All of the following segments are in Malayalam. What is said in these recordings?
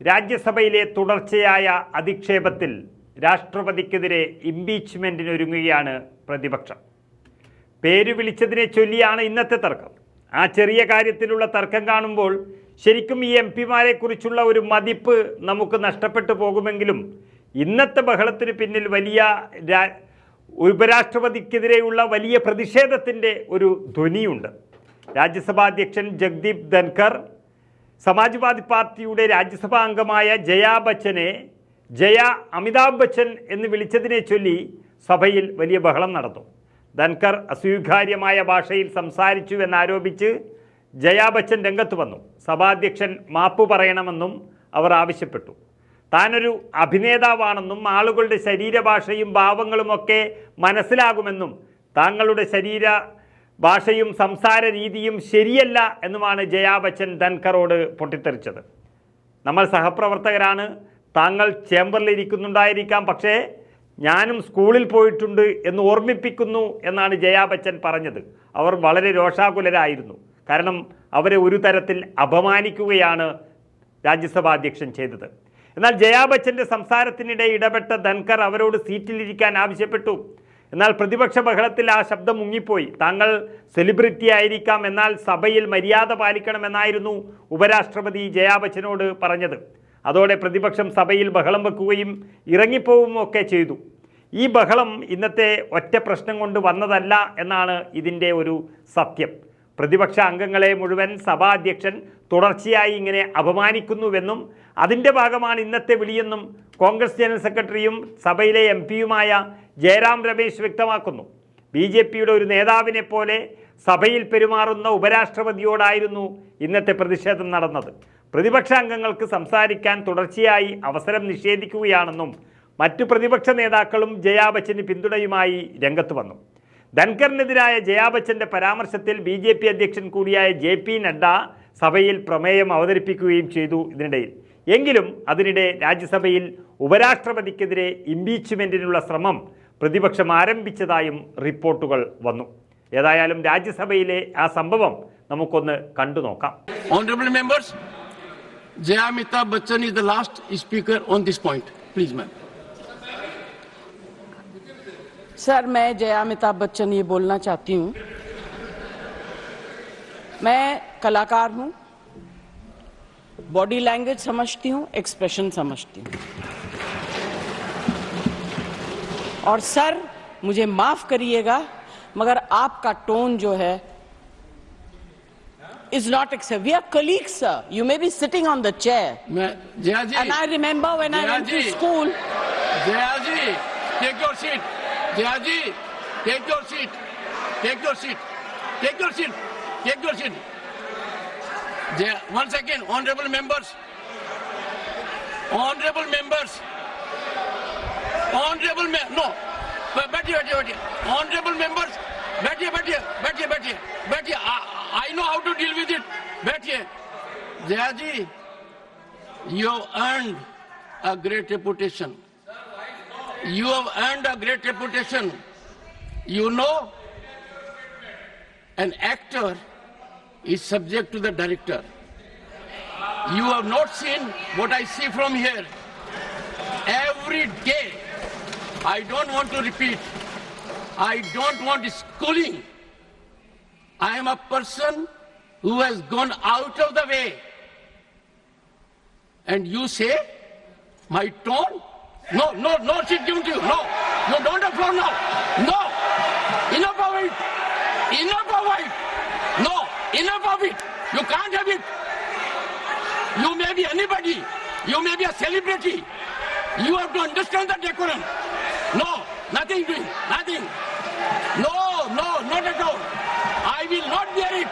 രാജ്യസഭയിലെ തുടർച്ചയായ അധിക്ഷേപത്തിൽ രാഷ്ട്രപതിക്കെതിരെ ഇംപീച്ച്മെന്റിനൊരുങ്ങുകയാണ് പ്രതിപക്ഷം. പേര് വിളിച്ചതിനെ ചൊല്ലിയാണ് ഇന്നത്തെ തർക്കം. ആ ചെറിയ കാര്യത്തിലുള്ള തർക്കം കാണുമ്പോൾ ശരിക്കും ഈ എം പിമാരെ കുറിച്ചുള്ള ഒരു മതിപ്പ് നമുക്ക് നഷ്ടപ്പെട്ടു പോകുമെങ്കിലും ഇന്നത്തെ ബഹളത്തിന് പിന്നിൽ വലിയ ഉപരാഷ്ട്രപതിക്കെതിരെയുള്ള വലിയ പ്രതിഷേധത്തിന്റെ ഒരു ധ്വനിയുണ്ട്. രാജ്യസഭാ അധ്യക്ഷൻ ജഗ്ദീപ് ധൻഖർ സമാജ്വാദി പാർട്ടിയുടെ രാജ്യസഭാ അംഗമായ ജയാ ബച്ചനെ ജയ അമിതാഭ് ബച്ചൻ എന്ന് വിളിച്ചതിനെ ചൊല്ലി സഭയിൽ വലിയ ബഹളം നടന്നു. ധൻകർ അസ്വീകാര്യമായ ഭാഷയിൽ സംസാരിച്ചു എന്നാരോപിച്ച് ജയാ ബച്ചൻ രംഗത്ത് വന്നു. സഭാധ്യക്ഷൻ മാപ്പ് പറയണമെന്നും അവർ ആവശ്യപ്പെട്ടു. താനൊരു അഭിനേതാവാണെന്നും ആളുകളുടെ ശരീരഭാഷയും ഭാവങ്ങളുമൊക്കെ മനസ്സിലാകുമെന്നും താങ്കളുടെ ശരീര ഭാഷയും സംസാര രീതിയും ശരിയല്ല എന്നുമാണ് ജയാ ബച്ചൻ ധൻകറോട് പൊട്ടിത്തെറിച്ചത്. നമ്മൾ സഹപ്രവർത്തകരാണ്. താങ്കൾ ചേംബറിൽ ഇരിക്കുന്നുണ്ടായിരിക്കാം. പക്ഷേ ഞാനും സ്കൂളിൽ പോയിട്ടുണ്ട് എന്ന് ഓർമ്മിപ്പിക്കുന്നു എന്നാണ് ജയാ ബച്ചൻ പറഞ്ഞത്. അവർ വളരെ രോഷാകുലരായിരുന്നു. കാരണം അവരെ ഒരു തരത്തിൽ അപമാനിക്കുകയാണ് രാജ്യസഭാ അധ്യക്ഷൻ ചെയ്തത്. എന്നാൽ ജയാ ബച്ചന്റെ സംസാരത്തിനിടെ ഇടപെട്ട ധൻകർ അവരോട് സീറ്റിലിരിക്കാൻ ആവശ്യപ്പെട്ടു. എന്നാൽ പ്രതിപക്ഷ ബഹളത്തിൽ ആ ശബ്ദം മുങ്ങിപ്പോയി. താങ്കൾ സെലിബ്രിറ്റി ആയിരിക്കാം എന്നാൽ സഭയിൽ മര്യാദ പാലിക്കണമെന്നായിരുന്നു ഉപരാഷ്ട്രപതി ജയാ ബച്ചനോട് പറഞ്ഞത്. അതോടെ പ്രതിപക്ഷം സഭയിൽ ബഹളം വെക്കുകയും ഇറങ്ങിപ്പോവുകയും ഒക്കെ ചെയ്തു. ഈ ബഹളം ഇന്നത്തെ ഒറ്റ പ്രശ്നം കൊണ്ട് വന്നതല്ല എന്നാണ് ഇതിന്റെ ഒരു സത്യം. പ്രതിപക്ഷ അംഗങ്ങളെ മുഴുവൻ സഭാധ്യക്ഷൻ തുടർച്ചയായി ഇങ്ങനെ അപമാനിക്കുന്നുവെന്നും അതിന്റെ ഭാഗമാണ് ഇന്നത്തെ വിളിയെന്നും കോൺഗ്രസ് ജനറൽ സെക്രട്ടറിയും സഭയിലെ എം പിയുമായ ജയറാം രമേശ് വ്യക്തമാക്കുന്നു. ബി ജെ പിയുടെ ഒരു നേതാവിനെ പോലെ സഭയിൽ പെരുമാറുന്ന ഉപരാഷ്ട്രപതിയോടായിരുന്നു ഇന്നത്തെ പ്രതിഷേധം നടന്നത്. പ്രതിപക്ഷ അംഗങ്ങൾക്ക് സംസാരിക്കാൻ തുടർച്ചയായി അവസരം നിഷേധിക്കുകയാണെന്നും മറ്റു പ്രതിപക്ഷ നേതാക്കളും ജയാ ബച്ചന് പിന്തുണയുമായി രംഗത്ത് വന്നു. ധൻഖറിനെതിരായ ജയാ ബച്ചന്റെ പരാമർശത്തിൽ ബി ജെ പി അധ്യക്ഷൻ കൂടിയായ ജെ പി നഡ്ഡ സഭയിൽ പ്രമേയം അവതരിപ്പിക്കുകയും ചെയ്തു ഇതിനിടയിൽ. എങ്കിലും അതിനിടെ രാജ്യസഭയിൽ ഉപരാഷ്ട്രപതിക്കെതിരെ ഇംപീച്ച്മെന്റിനുള്ള ശ്രമം പ്രതിപക്ഷം ആരംഭിച്ചതായും റിപ്പോർട്ടുകൾ വന്നു. ഏതായാലും രാജ്യസഭയിലെ ആ സംഭവം നമുക്കൊന്ന് കണ്ടു നോക്കാം. Members Jaya Amitabh Bachchan is the last speaker on this point please ma'am. Sir मैं जया अमिताभ बच्चन ये बोलना चाहती हूँ। मैं कलाकार हूँ। बॉडी लैंग्वेज समझती हूँ एक्सप्रेशन समझती हूँ। और सर मुझे माफ़ करिएगा मगर आपका टोन जो है is not except we are colleague sir you may be sitting on the chair I remember when I school Jaji, take your seat. Take your seat. Take your seat. Take your seat. There, once again, honorable members. Honorable members. Honorable me no. But but here, but here. Honorable members. But here, but here, but here, but here, but here. I, I know how to deal with it. But here, Jaji, you earned a great reputation you have earned a great reputation. You know, an actor is subject to the director. You have not seen what I see from here. Every day, I don't want to repeat. I don't want schooling. I am a person who has gone out of the way. And you say, my tone? No, no, no seat given to you. No. You don't have floor now. No. Enough of it. Enough of it. No. Enough of it. You can't have it. You may be anybody. You may be a celebrity. You have to understand the decorum. No. Nothing doing. Nothing. No, no, not at all. I will not bear it.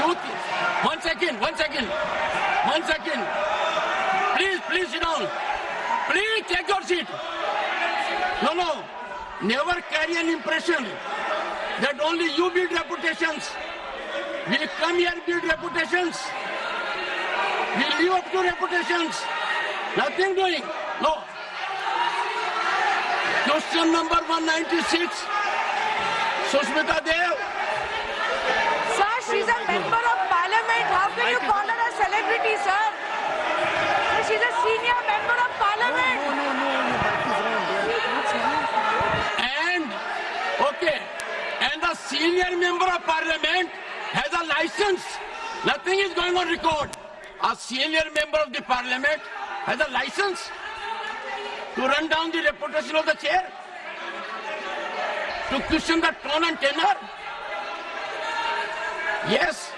You, one second, one second, one second. Please, please sit down. Please take your seat. No, no. Never carry an impression that only you build reputations. We come here build reputations. We live up to reputations. Nothing doing. No. Question number 196. Sushmita Dev. Sir, she's a member of parliament. How can you call her a celebrity, sir? Senior member of parliament has a license. Nothing is going on record. A senior member of the parliament has a license to run down the reputation of the chair, to question the tone and tenor. Yes,